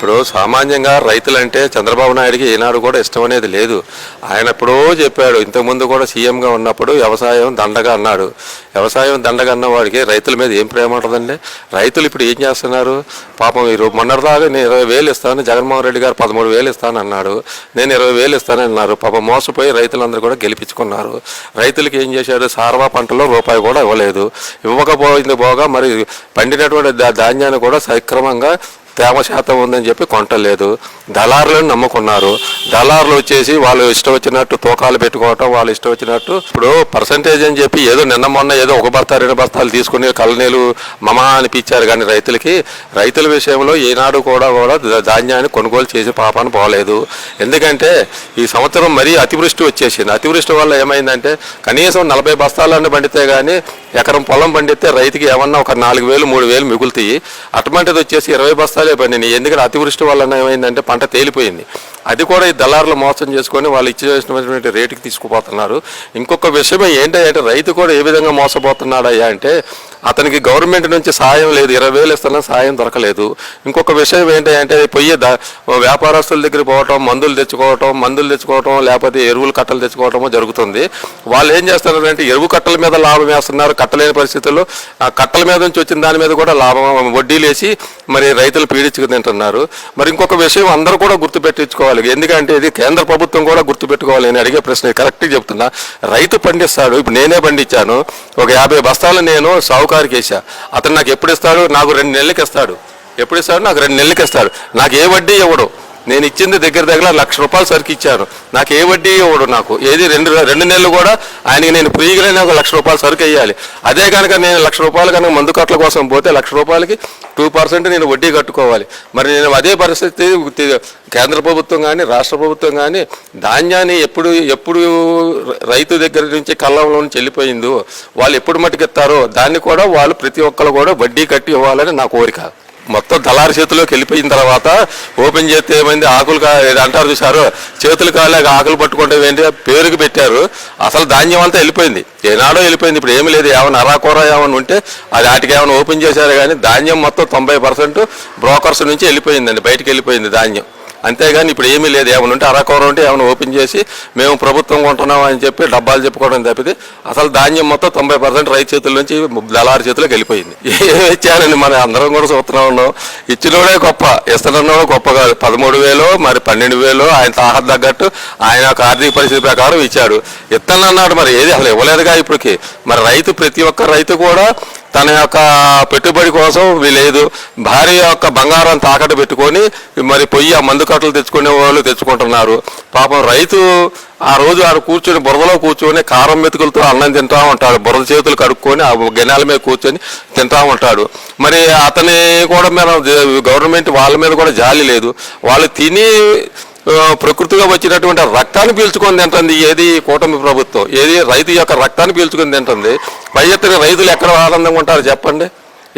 ఇప్పుడు సామాన్యంగా రైతులంటే చంద్రబాబు నాయుడికి ఈనాడు కూడా ఇష్టం అనేది లేదు. ఆయన ఎప్పుడో చెప్పాడు ఇంతకుముందు కూడా సీఎంగా ఉన్నప్పుడు వ్యవసాయం దండగా అన్నాడు. వ్యవసాయం దండగా అన్న వాడికి రైతుల మీద ఏం ప్రేమ ఉంటుందండి? రైతులు ఇప్పుడు ఏం చేస్తున్నారు? పాపం మీరు మొన్నటిదాకా నేను ఇరవై వేలు ఇస్తాను జగన్మోహన్ రెడ్డి గారు పదమూడు వేలు ఇస్తాను అన్నాడు. నేను ఇరవై వేలు ఇస్తాను అన్నారు. పాపం మోసపోయి రైతులందరూ కూడా గెలిపించుకున్నారు. రైతులకి ఏం చేశాడు? సార్వా పంటలో రూపాయి కూడా ఇవ్వలేదు. ఇవ్వకపోయింది పోగా మరి పండినటువంటి ధాన్యాన్ని కూడా సక్రమంగా తేమ శాతం ఉందని చెప్పి కొంటలేదు. దళారులను నమ్ముకున్నారు. దళారులు వచ్చేసి వాళ్ళు ఇష్టం వచ్చినట్టు తూకాలు పెట్టుకోవటం వాళ్ళు ఇష్టం వచ్చినట్టు ఇప్పుడు పర్సంటేజ్ అని చెప్పి ఏదో నిన్న మొన్న ఏదో ఒక బస్తా రెండు బస్తాలు తీసుకుని కలనీలు మమా అనిపించారు కానీ రైతులకి రైతుల విషయంలో ఈనాడు కూడా కూడా ధాన్యాన్ని కొనుగోలు చేసి పాపాన పోలేదు. ఎందుకంటే ఈ సంవత్సరం మరీ అతివృష్టి వచ్చేసింది. అతివృష్టి వల్ల ఏమైందంటే కనీసం నలభై బస్తాలన్నీ పండితే కానీ ఎకరం పొలం పండితే రైతుకి ఏమన్నా ఒక నాలుగు వేలు మూడు వేలు మిగులుతాయి. అటువంటిది వచ్చేసి ఇరవై బస్తాలు పండినాయి ఎందుకంటే అతివృష్టి వల్ల ఏమైందంటే పంట తేలిపోయింది. అది కూడా ఈ దళారులు మోసం చేసుకొని వాళ్ళు ఇచ్చేసినటువంటి రేటుకి తీసుకుపోతున్నారు. ఇంకొక విషయం ఏంటంటే రైతు కూడా ఏ విధంగా మోసపోతున్నాడయ్యా అంటే అతనికి గవర్నమెంట్ నుంచి సాయం లేదు ఇరవై వేలు ఇస్తున్నా సాయం దొరకలేదు. ఇంకొక విషయం ఏంటంటే పొయ్యి ద వ్యాపారస్తుల దగ్గర పోవటం మందులు తెచ్చుకోవటం మందులు తెచ్చుకోవటం లేకపోతే ఎరువులు కట్టలు తెచ్చుకోవటమో జరుగుతుంది. వాళ్ళు ఏం చేస్తున్నారంటే ఎరువు కట్టల మీద లాభం వేస్తున్నారు కట్టలేని పరిస్థితుల్లో ఆ కట్టల మీద నుంచి వచ్చిన దాని మీద కూడా లాభం వడ్డీలు వేసి మరి రైతులు పీడించుకు తింటున్నారు. మరి ఇంకొక విషయం అందరూ కూడా గుర్తుపెట్టించుకోవాలి. ఎందుకంటే ఇది కేంద్ర ప్రభుత్వం కూడా గుర్తుపెట్టుకోవాలి నేను అడిగే ప్రశ్న. కరెక్ట్గా చెప్తున్నా. రైతు పండిస్తాడు. ఇప్పుడు నేనే పండించాను. ఒక యాభై బస్తాలు నేను సావుకారికి వేసా అతను నాకు ఎప్పుడు ఇస్తాడు నాకు రెండు నెలలకి ఇస్తాడు. ఎప్పుడు ఇస్తాడు నాకు రెండు నెలలకి ఇస్తాడు. నాకు ఏ వడ్డీ ఇవ్వడు. నేను ఇచ్చింది దగ్గర దగ్గర లక్ష రూపాయలు సరికి ఇచ్చాను నాకు ఏ వడ్డీ ఇవ్వడు నాకు. ఏది రెండు రెండు నెలలు కూడా ఆయనకి నేను ఫ్రీగానే ఒక లక్ష రూపాయలు సరుకు వేయాలి అదే కనుక నేను లక్ష రూపాయలు కనుక మందు కట్ల కోసం పోతే లక్ష రూపాయలకి టూ పర్సెంట్ నేను వడ్డీ కట్టుకోవాలి. మరి నేను అదే పరిస్థితి కేంద్ర ప్రభుత్వం కానీ రాష్ట్ర ప్రభుత్వం కానీ ధాన్యాన్ని ఎప్పుడు ఎప్పుడు రైతు దగ్గర నుంచి కళ్ళంలో నుంచి వెళ్ళిపోయిందో వాళ్ళు ఎప్పుడు మట్టుకెత్తారో దాన్ని కూడా వాళ్ళు ప్రతి ఒక్కరు కూడా వడ్డీ కట్టి ఇవ్వాలని నా కోరిక. మొత్తం దళారి చేతిలోకి వెళ్ళిపోయిన తర్వాత ఓపెన్ చేస్తే ఏమైంది? ఆకులు కా అంటారు చూసారు చేతులు కాలేక ఆకులు పట్టుకుంటే ఏంటి? పేరుకి పెట్టారు. అసలు ధాన్యం అంతా వెళ్ళిపోయింది. ఏనాడో వెళ్ళిపోయింది. ఇప్పుడు ఏమి లేదు. ఏమైనా అరాకూర ఏమైనా ఉంటే అది వాటికి ఏమైనా ఓపెన్ చేశారు కానీ ధాన్యం మొత్తం తొంభై పర్సెంట్ బ్రోకర్స్ నుంచి వెళ్ళిపోయిందండి. బయటికి వెళ్ళిపోయింది ధాన్యం. అంతేగాని ఇప్పుడు ఏమీ లేదు. ఏమైనా ఉంటే అరకూర ఉంటే ఏమైనా ఓపెన్ చేసి మేము ప్రభుత్వం కొంటున్నాం అని చెప్పి డబ్బాలు చెప్పుకోవడం తప్పితే అసలు ధాన్యం మొత్తం తొంభై పర్సెంట్ రైతు చేతుల నుంచి దళారి చేతిలోకి వెళ్ళిపోయింది. ఏమి ఇచ్చారండి? మన అందరం కూడా చూస్తున్నాం ఉన్నాం. ఇచ్చినోడే గొప్ప ఇస్తున్నోడే గొప్ప కాదు. పదమూడు వేలు మరి పన్నెండు వేలు ఆయన తాహత తగ్గట్టు ఆయన యొక్క ఆర్థిక పరిస్థితి ప్రకారం ఇచ్చాడు. ఇస్తానన్నాడు మరి ఏది అసలు ఇవ్వలేదుగా ఇప్పటికి. మరి రైతు ప్రతి ఒక్క రైతు కూడా తన యొక్క పెట్టుబడి కోసం లేదు భార్య యొక్క బంగారం తాకట్టు పెట్టుకొని మరి పొయ్యి ఆ మందు కట్టలు తెచ్చుకునే వాళ్ళు తెచ్చుకుంటున్నారు. పాపం రైతు ఆ రోజు ఆడ కూర్చొని బురదలో కూర్చొని కారం మెతుకులతో అన్నం తింటా ఉంటాడు. బురద చేతులు కడుక్కొని ఆ గిన్నెల మీద కూర్చొని తింటా ఉంటాడు. మరి అతని కూడా మన గవర్నమెంట్ వాళ్ళ మీద కూడా జాలి లేదు. వాళ్ళు తిని ప్రకృతిగా వచ్చినటువంటి రక్తాన్ని పీల్చుకొని తింటుంది ఏది కూటమి ప్రభుత్వం? ఏది రైతు యొక్క రక్తాన్ని పీల్చుకొని తింటుంది పై ఎత్తున రైతులు ఎక్కడ ఆనందంగా ఉంటారు చెప్పండి?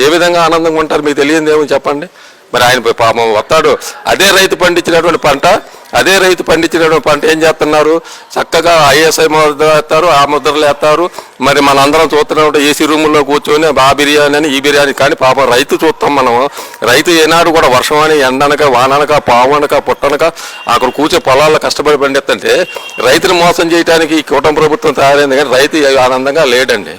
ఏ విధంగా ఆనందంగా ఉంటారు? మీకు తెలియదు ఏమో చెప్పండి? మరి ఆయన పాపం వస్తాడు. అదే రైతు పండించినటువంటి పంట అదే రైతు పండించినటువంటి పంట ఏం చేస్తున్నారు? చక్కగా ఐఎస్ఐ ముద్ర వేస్తారు ఆ ముద్రలు వేస్తారు. మరి మనందరం చూస్తున్నాం ఏసీ రూముల్లో కూర్చొని ఆ బిర్యానీ అని ఈ బిర్యానీ కానీ పాపం రైతు చూస్తాం మనం. రైతు ఏనాడు కూడా వర్షం అని ఎండనక వాననక పావనక పుట్టనక అక్కడ కూర్చో పొలాల్లో కష్టపడి పండిస్తుంటే రైతును మోసం చేయడానికి ఈ కూటమి ప్రభుత్వం తయారైంది కానీ రైతు ఆనందంగా లేడండి.